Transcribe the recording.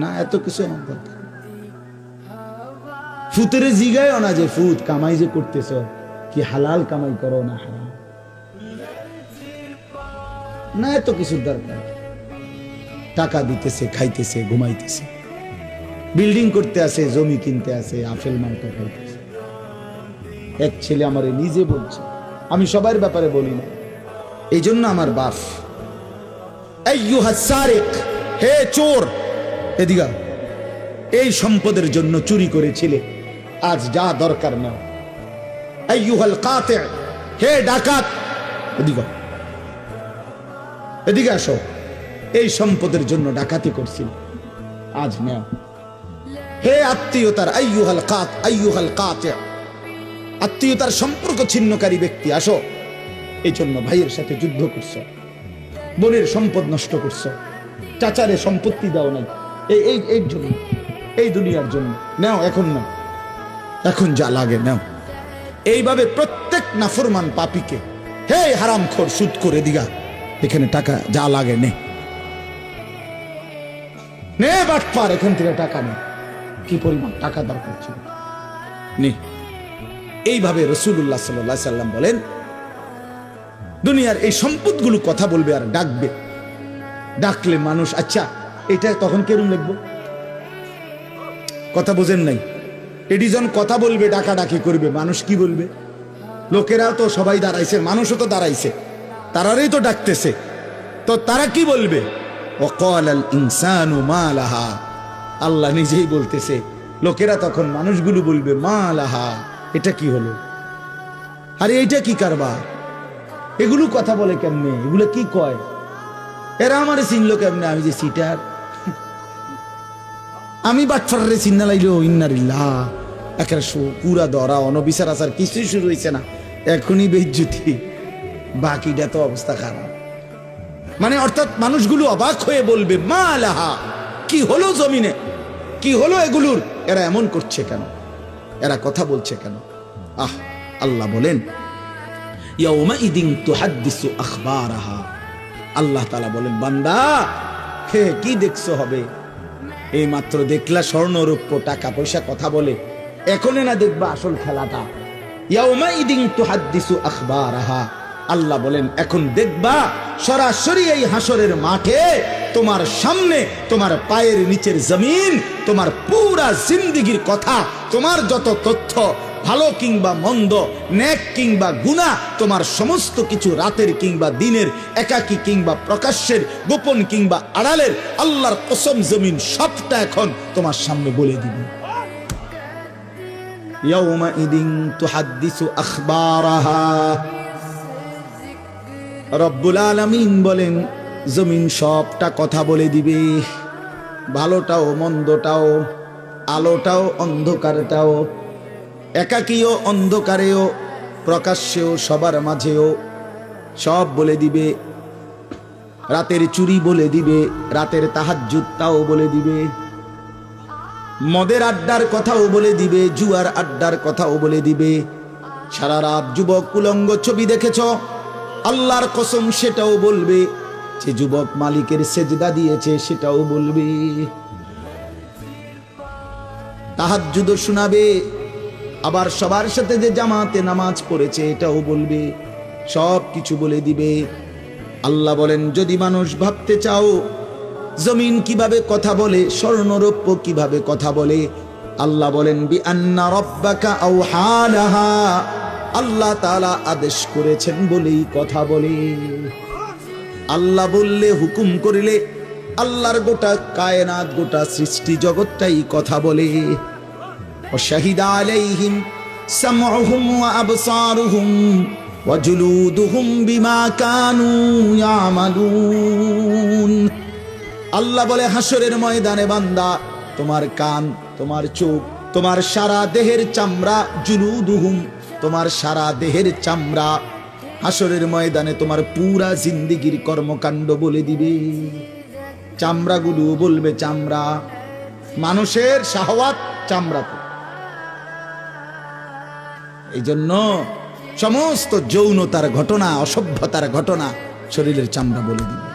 না, এত কিছু আমার দরকার নেই। ফুতেরে জিগায় না যে ফুত, কামাই যে করতেছ, কি হালাল কামাই করো না হারাম না, এত কিছুর দরকার টাকা দিতেছে, খাইতেছে, ঘুমাইতেছে। বিল্ডিং করতে আসে জমি কিনতে আসে আপেল মালটা খাইতেছে। এক ছেলে আমারে নিজে বলছে, আমি সবার ব্যাপারে বলি না। এই জন্য আমার বাপ সারেক, হে চোর! এদিকা এই সম্পদের জন্য চুরি করেছিলে। আজ যা দরকার নাও। আইয়ুহাল কাতে। হে ডাকাত। এদিকে এদিকে আসো। এই সম্পদের জন্য ডাকাতি করছিল। আজ নাও। হে আত্মীয়তার আইয়ুহাল কাত, আইয়ুহাল কাতে। আত্মীয়তার সম্পর্ক ছিন্নকারী ব্যক্তি, আসো। এই জন্য ভাইয়ের সাথে যুদ্ধ করছ। বোনের সম্পদ নষ্ট করছ। চাচারে সম্পত্তি দাও নাই। এই এই জন্য এই দুনিয়ার জন্য নাও, এখন নাও। এখন যা লাগে নাও। এইভাবে প্রত্যেক নাফরমান পাপিকে হে হারাম খোর সুদ করে দিগা। এখানে টাকা যা লাগে নে। নে বাটপার, এখান থেকে টাকা নে। কি পরিমাণ টাকা দরকার ছিল? নে। এইভাবে রসুল্লাহ সাল্লাহ সাল্লাম বলেন, দুনিয়ার এই সম্পদগুলো কথা বলবে আর ডাকবে। ডাকলে মানুষ আচ্ছা এটা তখন কেরম লিখব? কথা বোঝেন নাই। এডিজন কথা বলবে, ডাকাডাকি করবে, মানুষ কি বলবে? লোকেরাও তো সবাই দাঁড়াইছে, মানুষও তো দাঁড়াইছে। তারারই তো ডাকতেছে। তো তারা কি বলবে? অকল আল ইনসানু আল্লাহ নিজেই বলতেছে, লোকেরা তখন মানুষগুলো বলবে মা লাহা এটা কি হলো? আরে এইটা কি কারবার? এগুলো কথা বলে কেমনে? এগুলো কি কয়? এরা আমার চিনলো কেমনে? আমি যে সিটার আমি বাটফারে চিন্না লাইলো ইন্নারিল্লাহ একেবারে সু- পুরা ধরা, অনবিচার আচার, কিছুই শুরু হয়েছে না। এখনই বেজ্জুতি বাকিটা তো অবস্থা খারাপ। মানে অর্থাৎ মানুষগুলো অবাক হয়ে বলবে মা আলাহা কি হলো জমিনে? কি হলো এগুলোর? এরা এমন করছে কেন? এরা কথা বলছে কেন? আহ, আল্লাহ বলেন আল্লাহ তাআলা বলেন, বান্দা, হে, কি দেখছ হবে? এই মাত্র দেখলা স্বর্ণ রূপ্য টাকা পয়সা কথা বলে। এখনই না দেখবা আসল খেলাটা। আল্লাহ বলেন, এখন দেখবা সরাসরি এই হাসরের মাঠে তোমার সামনে তোমার পায়ের নিচের জমিন, তোমার পুরা জিন্দিগির কথা, তোমার যত তথ্য ভালো কিংবা মন্দ, ন্যাক কিংবা গুণা, তোমার সমস্ত কিছু রাতের কিংবা দিনের, একাকী কিংবা প্রকাশ্যের, গোপন কিংবা আড়ালের, আল্লাহর কসম জমিন সবটা এখন তোমার সামনে বলে দিবে। রব্বুল আলামিন বলেন, জমিন সবটা কথা বলে দিবে। ভালোটাও, মন্দটাও, আলোটাও, অন্ধকারটাও একাকীয় অন্ধকারেও, প্রকাশ্যেও, সবার মাঝেও, সব বলে দিবে। রাতের চুরি বলে দিবে, রাতের তাহাজ্জুদটাও বলে দিবে। মদের আড্ডার কথাও বলে দিবে, জুয়ার আড্ডার কথাও বলে দিবে। সারা রাত যুবক কুলঙ্গ ছবি দেখেছ? আল্লাহর কসম সেটাও বলবে। যে যুবক মালিকের সেজদা দিয়েছে সেটাও বলবে। তাহাজ্জুদ শোনাবে। আবার সবার সাথে যে জামাতে নামাজ পড়েছে, এটাও বলবে, সব কিছু বলে দিবে। আল্লাহ বলেন, যদি মানুষ ভাবতে চাও, জমিন কীভাবে কথা বলে, স্বর্ণরৌপ্য কীভাবে কথা বলে, আল্লাহ বলেন বি আল্লাহ তালা আদেশ করেছেন বলেই কথা বলে। আল্লাহ বললে হুকুম করিলে, আল্লাহর গোটা কায়নাত, গোটা সৃষ্টি জগৎটাই কথা বলে। وشهد عليهم سمعهم وأبصارهم وجلودهم بما كانوا يعملون আল্লাহ বলে হাসরের ময়দানে বান্দা তোমার কান তোমার চোখ তোমার সারা দেহের চামড়া জুলুদুহুম তোমার সারা দেহের চামড়া হাসরের ময়দানে তোমার পুরা জিন্দিগির কর্মকাণ্ড বলে দিবে চামড়াগুলো বলবে চামড়া মানুষের শাহওয়াত চামড়াতে এই জন্য সমস্ত যৌনতার ঘটনা অসভ্যতার ঘটনা শরীরের চামড়া বলে দিবে।